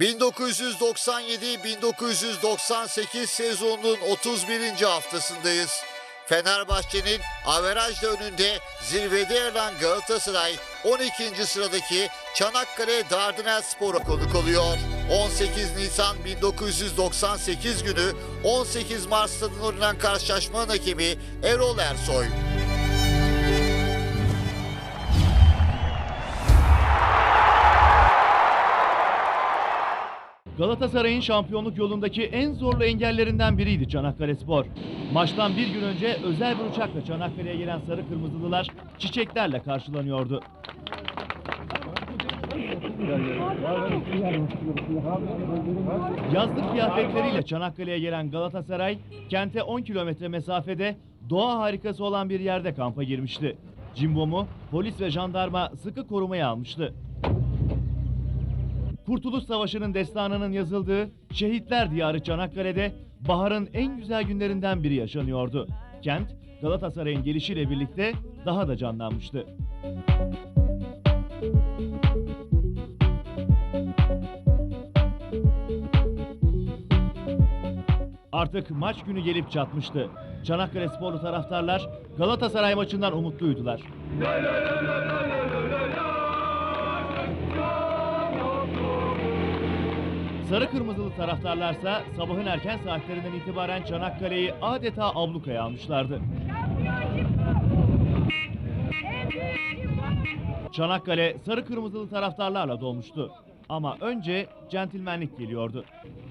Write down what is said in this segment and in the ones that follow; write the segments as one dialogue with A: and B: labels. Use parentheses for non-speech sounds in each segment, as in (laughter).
A: 1997-1998 sezonunun 31. haftasındayız. Fenerbahçe'nin averajla önünde zirvede yer alan Galatasaray 12. sıradaki Çanakkale Dardanel Spor'a konuk oluyor. 18 Nisan 1998 günü 18 Mart stadında oynanan karşılaşmanın hakemi Erol Ersoy.
B: Galatasaray'ın şampiyonluk yolundaki en zorlu engellerinden biriydi Çanakkale Spor. Maçtan bir gün önce özel bir uçakla Çanakkale'ye gelen sarı kırmızılılar çiçeklerle karşılanıyordu. Yazlık kıyafetleriyle Çanakkale'ye gelen Galatasaray, kente 10 kilometre mesafede doğa harikası olan bir yerde kampa girmişti. Cimbom'u polis ve jandarma sıkı korumaya almıştı. Kurtuluş Savaşı'nın destanının yazıldığı Şehitler Diyarı Çanakkale'de baharın en güzel günlerinden biri yaşanıyordu. Kent Galatasaray'ın gelişiyle birlikte daha da canlanmıştı. Artık maç günü gelip çatmıştı. Çanakkale sporlu taraftarlar Galatasaray maçından umutluydular. Sarı kırmızılı taraftarlarsa sabahın erken saatlerinden itibaren Çanakkale'yi adeta ablukaya almışlardı. Çanakkale sarı kırmızılı taraftarlarla dolmuştu. Ama önce centilmenlik geliyordu.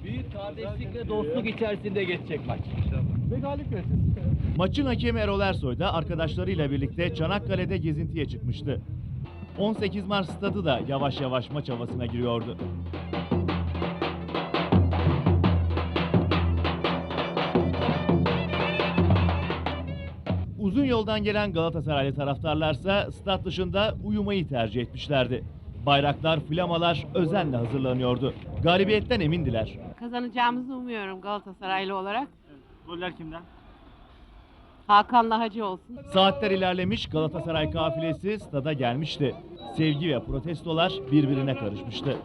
C: Büyük kardeşlik ve dostluk içerisinde geçecek maç.
B: Maçın hakemi Erol Ersoy da arkadaşlarıyla birlikte Çanakkale'de gezintiye çıkmıştı. 18 Mart stadı da yavaş yavaş maç havasına giriyordu. Uzun yoldan gelen Galatasaraylı taraftarlarsa stat dışında uyumayı tercih etmişlerdi. Bayraklar, flamalar özenle hazırlanıyordu. Galibiyetten emindiler.
D: Kazanacağımızı umuyorum Galatasaraylı olarak.
B: Goller kimden?
D: Hakan'la Hacı olsun.
B: Saatler ilerlemiş Galatasaray kafilesi stada gelmişti. Sevgi ve protestolar birbirine karışmıştı.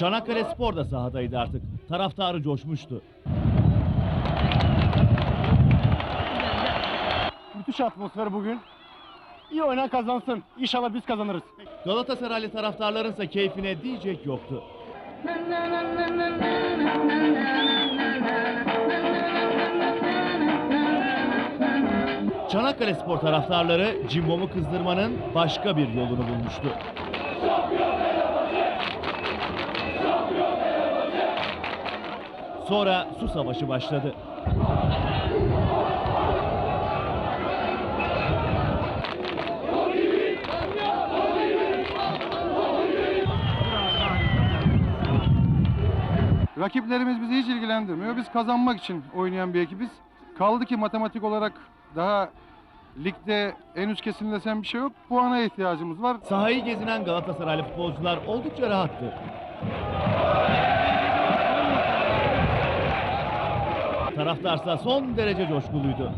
B: Çanakkale Spor da sahadaydı artık. Taraftarı coşmuştu.
E: Müthiş atmosfer bugün. İyi oynayan kazansın. İnşallah biz kazanırız.
B: Galatasaraylı taraftarlarınsa keyfine diyecek yoktu. Çanakkale Spor taraftarları Cimbom'u kızdırmanın başka bir yolunu bulmuştu. Sonra su savaşı başladı.
F: Rakiplerimiz bizi hiç ilgilendirmiyor. Biz kazanmak için oynayan bir ekibiz. Kaldı ki matematik olarak daha ligde en üst kesim desem bir şey yok. Puana ihtiyacımız var.
B: Sahayı gezinen Galatasaraylı futbolcular oldukça rahattı. Taraftarsa son derece coşkuluydu.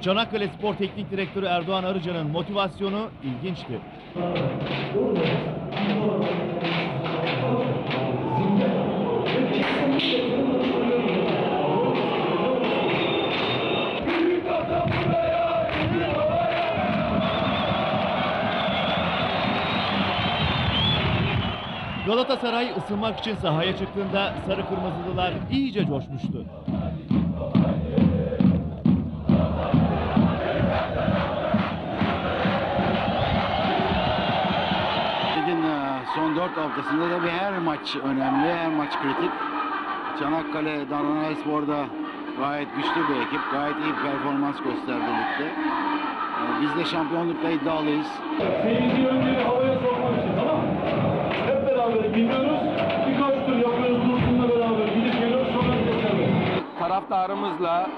B: Çanakkale Spor Teknik Direktörü Erdoğan Arıcan'ın motivasyonu ilginçti. Galatasaray ısınmak için sahaya çıktığında sarı kırmızılılar iyice coşmuştu.
G: Ligin e, son 4 haftasında da bir her maç önemli, her maç kritik. Çanakkale, Dardanel Spor'da gayet güçlü bir ekip, gayet iyi bir performans gösterdi ligde. E, Biz de şampiyonlukla iddialıyız.
H: Seyirci önce havaya sokmak için tamam mı? Beraber gidiyoruz. Birkaç tur yapıyoruz Dursun'la beraber. Gidip geliyoruz sonra geçeriz.
I: taraftarımızla,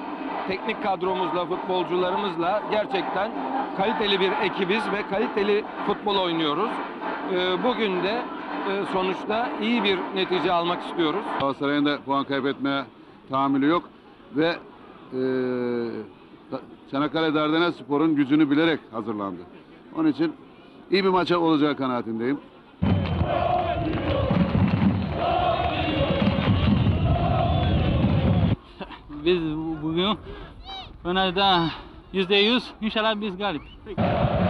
I: teknik kadromuzla, futbolcularımızla gerçekten kaliteli bir ekibiz ve kaliteli futbol oynuyoruz. e, bugün de e, sonuçta iyi bir netice almak istiyoruz.
J: Galatasaray'ın da puan kaybetmeye tahammülü yok ve e, Çanakkale Dardanel Spor'un gücünü bilerek hazırlandı. Onun için iyi bir maça olacağı kanaatindeyim.
K: Biz bugün Fener'de yüzde yüz inşallah biz galip.
L: Haydi.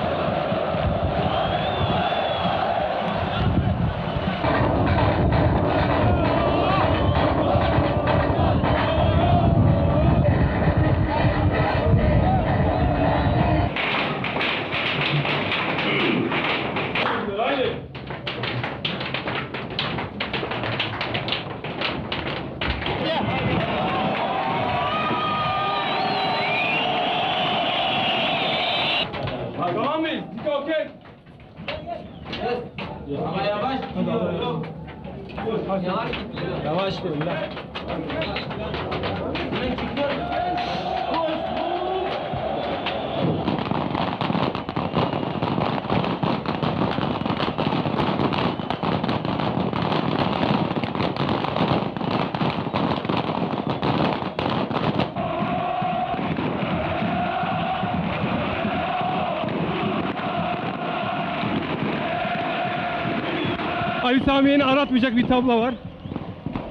M: Ali Sami'yi aratmayacak bir tablo var.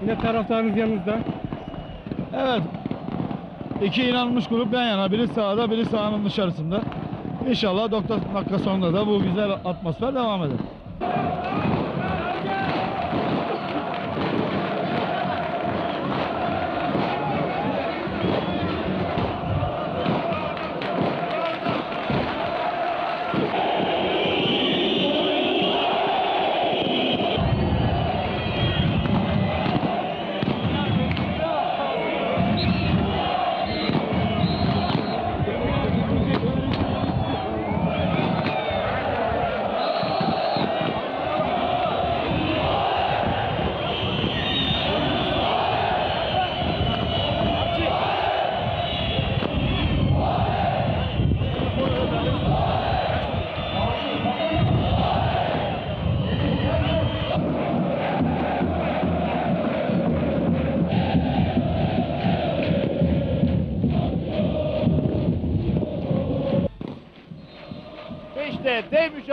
M: Yine taraftarınız yanınızda.
N: Evet. İki inanmış grup yan yana. Biri sağda, biri sahanın dışarısında. İnşallah 90 dakika sonunda da bu güzel atmosfer devam eder.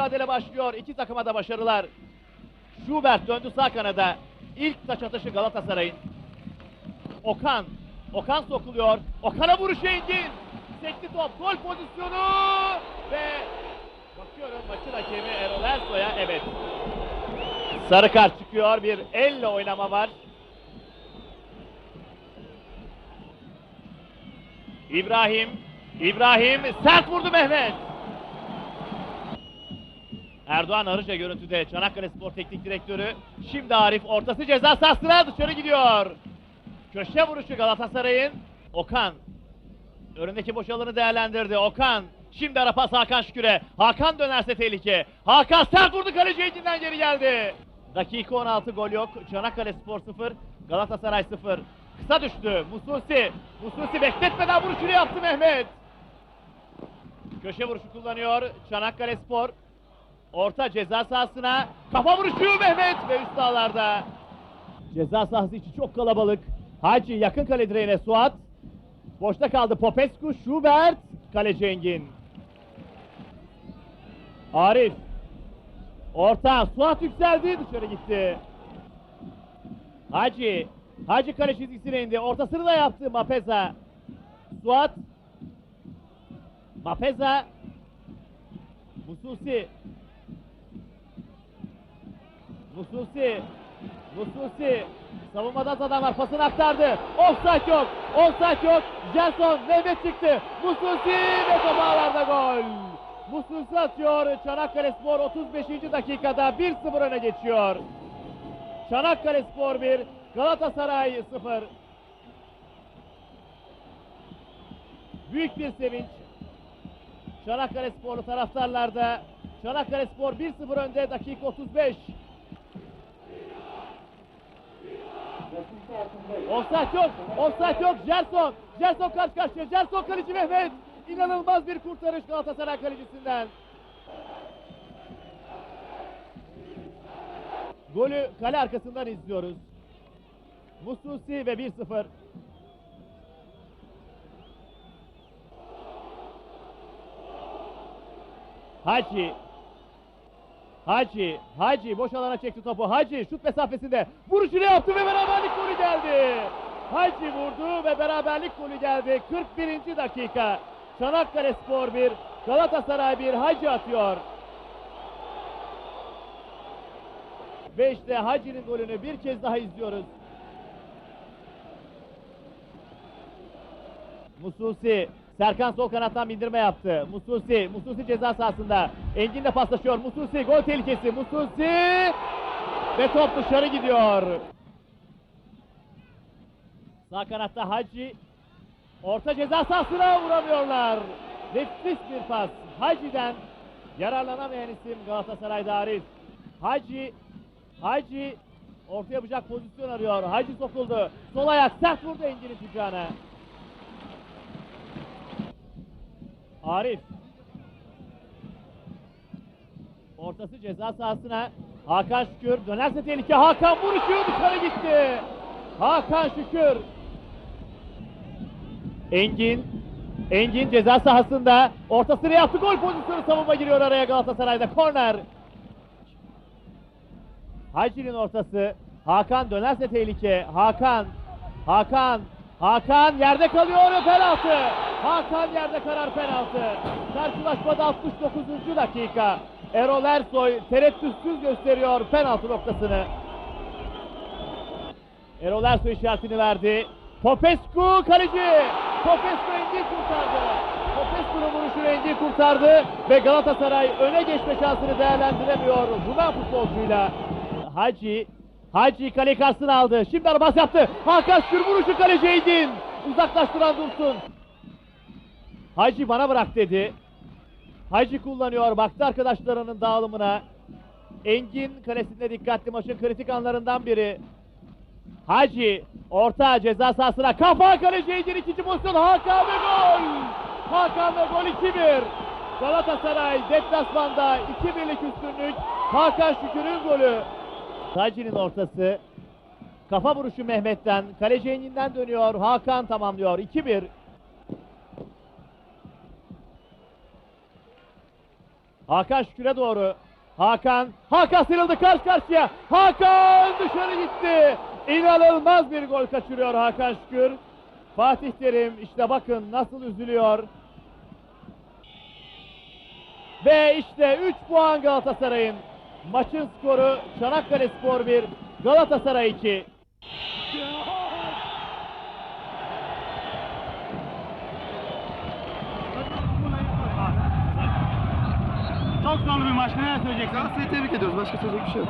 O: Mücadele başlıyor. İki takıma da başarılar. Schubert döndü sağ kanada. İlk taç atışı Galatasaray'ın. Okan. Okan sokuluyor. Okan'a vuruş Engin. Sekti top. Gol pozisyonu. Ve bakıyorum maçın hakemi Erol Ersoy'a. Evet. Sarı kart çıkıyor. Bir elle oynama var. İbrahim. İbrahim sert vurdu Mehmet. Erdoğan Arıca görüntüde Çanakkale Spor Teknik Direktörü. Şimdi Arif ortası ceza sahasına dışarı gidiyor. Köşe vuruşu Galatasaray'ın. Okan. Önündeki boş alanı değerlendirdi. Okan. Şimdi ara pas Hakan Şükür'e. Hakan dönerse tehlike. Hakan sert vurdu kaleci elinden geri geldi. Dakika 16 gol yok. Çanakkale Spor 0. Galatasaray 0. Kısa düştü. Mususi. Mususi bekletmeden vuruşunu yaptı Mehmet. Köşe vuruşu kullanıyor Çanakkale Spor. Orta ceza sahasına kafa vuruşu Mehmet ve üst sahalarda. Ceza sahası içi çok kalabalık. Hacı yakın kale direğine Suat. Boşta kaldı Popescu, Schubert, kaleci Engin. Arif. Orta, Suat yükseldi, dışarı gitti. Hacı. Hacı kale çizgisine indi. Ortasını da yaptı Mapeza. Suat. Mapeza. Mususi. Mususi. Mususi. Savunmada adam var. Pasını aktardı. Offside yok. Offside yok. Jenson. Mehmet çıktı. Mususi ve top ağlarda gol. Mususi atıyor. Çanakkale Spor 35. dakikada 1-0 öne geçiyor. Çanakkale Spor 1. Galatasaray 0. Büyük bir sevinç. Çanakkale Sporlu taraftarlarda Çanakkale Spor 1-0 önde dakika 35. Offside yok. Offside yok. Gerson. Gerson karşı karşıya. Gerson kaleci Mehmet. İnanılmaz bir kurtarış Galatasaray kalecisinden. Golü kale arkasından izliyoruz. Mususi ve 1-0. Hacı. Hacı. Hacı boş alana çekti topu. Hacı şut mesafesinde. Vuruşunu yaptı ve beraberlik golü geldi. Hacı vurdu ve beraberlik golü geldi. 41. dakika. Çanakkale Spor 1, Galatasaray 1 Hacı atıyor. Ve işte Hacı'nın golünü bir kez daha izliyoruz. Mususi Serkan sol kanattan bindirme yaptı. Mususi, Mususi ceza sahasında. Engin'le paslaşıyor. Mususi gol tehlikesi. Mususi ve top dışarı gidiyor. Sağ kanatta Hacı. Orta ceza sahasına vuramıyorlar. Nefis bir pas. Hacı'den yararlanamayan isim Galatasaray'da Arif. Hacı, Hacı orta yapacak pozisyon arıyor. Hacı sokuldu. Sol ayak sert vurdu Engin'in kucağına. Arif. Ortası ceza sahasına. Hakan Şükür dönerse tehlike. Hakan vuruşu dışarı gitti. Hakan Şükür. Engin. Engin ceza sahasında. Ortasını yaptı. Gol pozisyonu savunma giriyor araya Galatasaray'da. Korner. Hacı'nın ortası. Hakan dönerse tehlike. Hakan. Hakan. Hakan yerde kalıyor penaltı. Hakan yerde karar penaltı. Karşılaşmada 69. dakika. Erol Ersoy tereddütsüz gösteriyor penaltı noktasını. Erol Ersoy işaretini verdi. Popescu kaleci. Popescu Engin kurtardı. Popescu'nun vuruşunu Engin kurtardı ve Galatasaray öne geçme şansını değerlendiremiyor Yunan futbolcuyla. Hacı Hacı kale karşısına aldı. Şimdi arabas yaptı. Hakan Şükür vuruşu kaleci Engin. Uzaklaştıran Dursun. Hacı bana bırak dedi. Hacı kullanıyor. Baktı arkadaşlarının dağılımına. Engin kalesinde dikkatli maçın kritik anlarından biri. Hacı orta ceza sahasına kafa kaleci Engin ikinci pozisyon Hakan ve gol. Hakan ve gol 2-1. Galatasaray deplasmanda 2-1'lik üstünlük. Hakan Şükür'ün golü. Hacı'nın ortası. Kafa vuruşu Mehmet'ten. Kaleci Engin'den dönüyor. Hakan tamamlıyor. 2-1. Hakan Şükür'e doğru. Hakan. Hakan sıyrıldı karşı karşıya. Hakan dışarı gitti. İnanılmaz bir gol kaçırıyor Hakan Şükür. Fatih Terim işte bakın nasıl üzülüyor. Ve işte 3 puan Galatasaray'ın. Maçın skoru Çanakkale Spor 1, Galatasaray 2.
M: Çok zorlu bir maç. Neler söyleyeceksin?
G: Galatasaray'ı tebrik ediyoruz. Başka söyleyecek bir şey yok.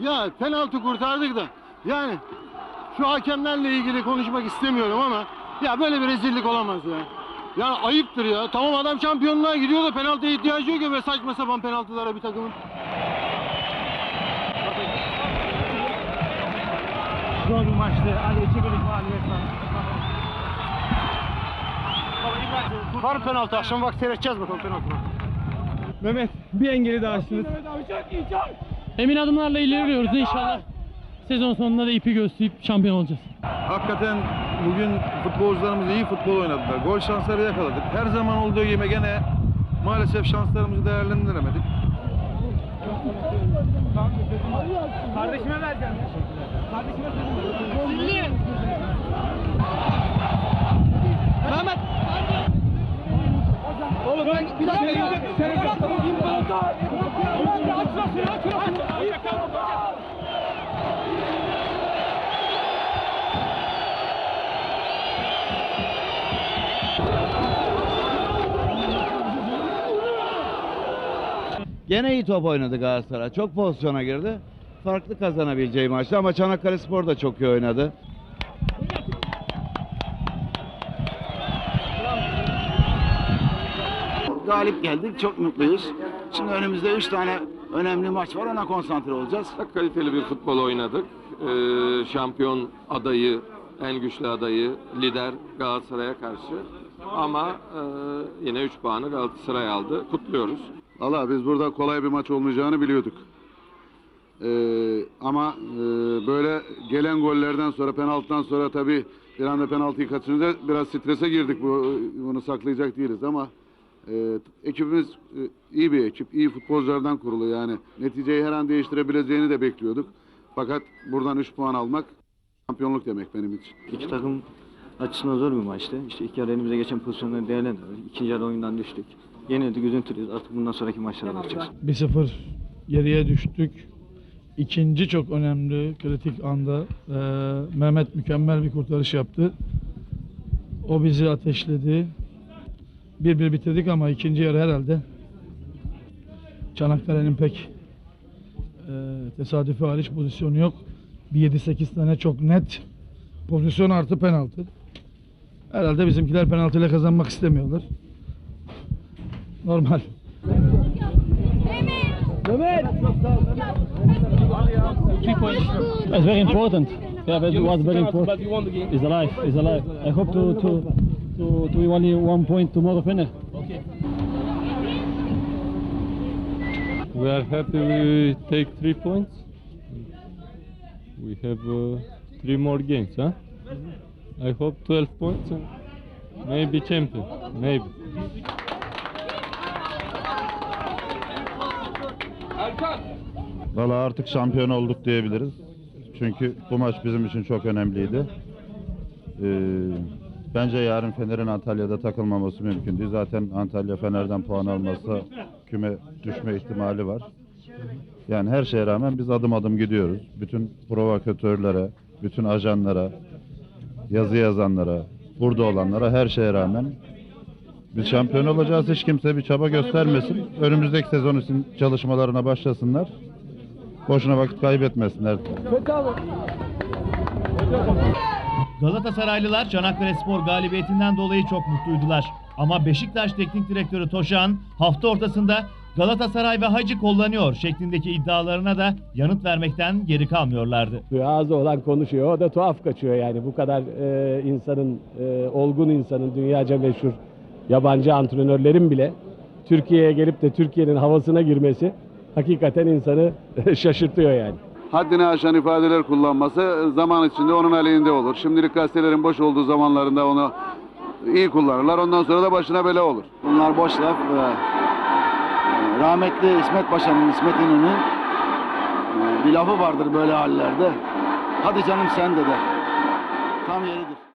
M: Ya penaltı kurtardık da yani şu hakemlerle ilgili konuşmak istemiyorum ama ya böyle bir rezillik olamaz ya. Ya ayıptır ya. Tamam adam şampiyonluğa gidiyor da penaltıya ihtiyacı yok ya ve saçma sapan penaltılara bir takımın. Zor bir maçtı. Hadi iki birlik mağlubiyet var. Var penaltı. Akşam vakti seyredeceğiz bakalım penaltı.
N: Mehmet bir engeli daha açtınız.
K: Emin adımlarla ilerliyoruz inşallah. Sezon sonunda da ipi gösterip şampiyon olacağız.
J: Hakikaten bugün futbolcularımız iyi futbol oynadılar. Gol şansları yakaladık. Her zaman olduğu gibi gene maalesef şanslarımızı değerlendiremedik.
M: Kardeşime vereceğim. Kardeşime söyleyeyim.
N: Mehmet. Oğlum ben bir dakika.
P: Gene iyi top oynadı Galatasaray. Çok pozisyona girdi. Farklı kazanabileceği maçtı ama Çanakkale Spor da çok iyi oynadı.
G: Galip geldik. Çok mutluyuz. Şimdi önümüzde 3 tane önemli maç var. Ona konsantre olacağız.
I: Kaliteli bir futbol oynadık. Ee, şampiyon adayı En güçlü adayı, lider Galatasaray'a karşı. Ama e, yine 3 puanı Galatasaray aldı. Kutluyoruz.
J: Valla biz burada kolay bir maç olmayacağını biliyorduk. Ee, ama e, böyle gelen gollerden sonra penaltıdan sonra tabii bir anda penaltıyı kaçırınca biraz strese girdik. Bu, bunu saklayacak değiliz ama e, ekibimiz e, iyi bir ekip, iyi futbolculardan kurulu yani. Neticeyi her an değiştirebileceğini de bekliyorduk. Fakat buradan 3 puan almak şampiyonluk demek benim için.
Q: İki takım açısından zor bir maçtı. İşte ilk yarı elimize geçen pozisyonları değerlendirdik. İkinci yarı oyundan düştük. Yenildik, üzüntülüyüz. Artık bundan sonraki maçlara bakacağız.
N: 1-0 geriye düştük. İkinci çok önemli kritik anda e, Mehmet mükemmel bir kurtarış yaptı. O bizi ateşledi. 1-1 bitirdik ama ikinci yarı herhalde Çanakkale'nin pek e, tesadüfi hariç pozisyonu yok. Bir 7-8 tane çok net pozisyon artı penaltı. Herhalde bizimkiler penaltıyla kazanmak istemiyorlar. Normal.
K: Three points. That's very important. Yeah, that was very important. It's alive. It's alive. I hope to to to to only one point tomorrow finish.
L: We are happy we take three points. We have uh, three more games, huh? I hope 12 points and maybe champion. Maybe.
R: Valla artık şampiyon olduk diyebiliriz. Çünkü bu maç bizim için çok önemliydi. Ee, bence yarın Fener'in Antalya'da takılmaması mümkün değil. Zaten Antalya Fener'den puan almazsa küme düşme ihtimali var. Yani her şeye rağmen biz adım adım gidiyoruz. Bütün provokatörlere, bütün ajanlara, yazı yazanlara, burada olanlara her şeye rağmen biz şampiyon olacağız. Hiç kimse bir çaba göstermesin. Önümüzdeki sezon için çalışmalarına başlasınlar. Boşuna vakit kaybetmesinler.
O: Galatasaraylılar Çanakkale Spor galibiyetinden dolayı çok mutluydular. Ama Beşiktaş Teknik Direktörü Toşan hafta ortasında Galatasaray ve Hacı kullanıyor şeklindeki iddialarına da yanıt vermekten geri kalmıyorlardı.
S: Ağzı olan konuşuyor. O da tuhaf kaçıyor yani. Bu kadar e, insanın, e, olgun insanın, dünyaca meşhur yabancı antrenörlerin bile Türkiye'ye gelip de Türkiye'nin havasına girmesi hakikaten insanı (laughs) şaşırtıyor yani.
J: haddini aşan ifadeler kullanması zaman içinde onun aleyhinde olur. Şimdilik gazetelerin boş olduğu zamanlarında onu iyi kullanırlar. Ondan sonra da başına bela olur.
G: Bunlar boş laf. Ee, Rahmetli İsmet Paşa'nın, İsmet İnönü'nün e, bir lafı vardır böyle hallerde. Hadi canım sen de der. Tam yeridir.